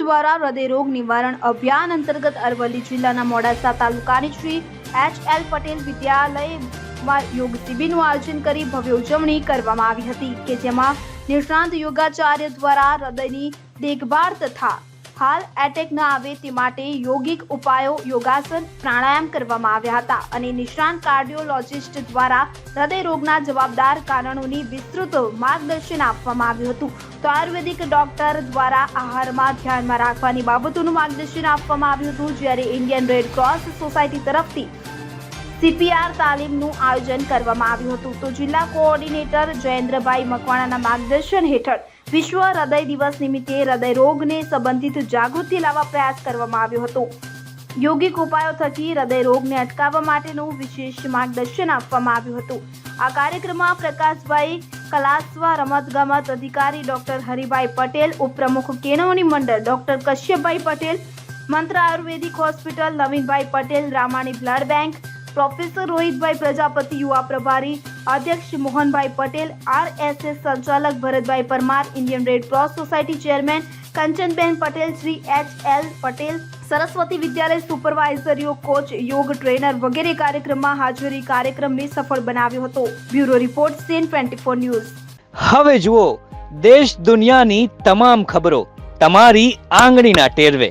દ્વારા હૃદયરોગ નિવારણ અભિયાન અંતર્ગત અરવલ્લી જિલ્લાના મોડાસા તાલુકાની શ્રી એચ એલ પટેલ વિદ્યાલયમાં યોગ શિબિરનું આયોજન કરી ભવ્ય ઉજવણી કરવામાં આવી હતી કે જેમાં નિષ્ણાંત યોગાચાર્ય દ્વારા હૃદયની દેખભાળ તથા હાલ એટેક ન આવે તે માટે યોગિક ઉપાયો યોગાસન, પ્રાણાયામ કરવામાં આવ્યા હતા અને નિષ્ણાંત કાર્ડિયોલોજિસ્ટ દ્વારા હૃદય રોગના જવાબદાર કારણોની વિસ્તૃત માર્ગદર્શન આપવામાં આવ્યું હતું. તો આયુર્વેદિક ડોક્ટર દ્વારા આહારમાં ધ્યાનમાં રાખવાની બાબતોનું માર્ગદર્શન આપવામાં આવ્યું હતું. જ્યારે ઇન્ડિયન રેડ ક્રોસ સોસાયટી તરફથી સીપીઆર તાલીમનું આયોજન કરવામાં આવ્યું હતું તો જિલ્લા કોઓર્ડિનેટર જયેન્દ્રભાઈ મકવાણાના માર્ગદર્શન હેઠળ વિશ્વ હૃદય દિવસ નિમિત્તે હૃદય રોગને સંબંધિત જાગૃતિ લાવવા પ્રયાસ કરવામાં આવ્યો હતો. યોગિક ઉપાયો થકી હૃદય રોગને અટકાવવા માટેનું વિશેષ માર્ગદર્શન આપવામાં આવ્યું હતું. આ કાર્યક્રમમાં પ્રકાશભાઈ કલાસ્વા, રમતગમત અધિકારી ડોક્ટર હરિભાઈ પટેલ, ઉપપ્રમુખ કેળવણી મંડળ doctor Kashyapbhai Patel, Mantra Ayurvedic hospital Navinbhai Patel, Ramani blood bank professor Rohitbhai Prajapati, યુવા પ્રભારી અધ્યક્ષ મોહનભાઈ પટેલ, આરએસએસ સંચાલક Bharatbhai Parmar, Indian Red Cross Society chairman Kanchanben Patel, Shri H L Patel, Saraswati Vidyalaya સુપરવાઇઝરીઓ, coach, યોગ trainer વગેરે કાર્યક્રમમાં હાજરી કાર્યક્રમને સફળ બનાવ્યો હતો. Bureau report CN twenty four news. હવે જુઓ, દેશ દુનિયાની તમામ ખબરો તમારી આંગળીના ટેરવે.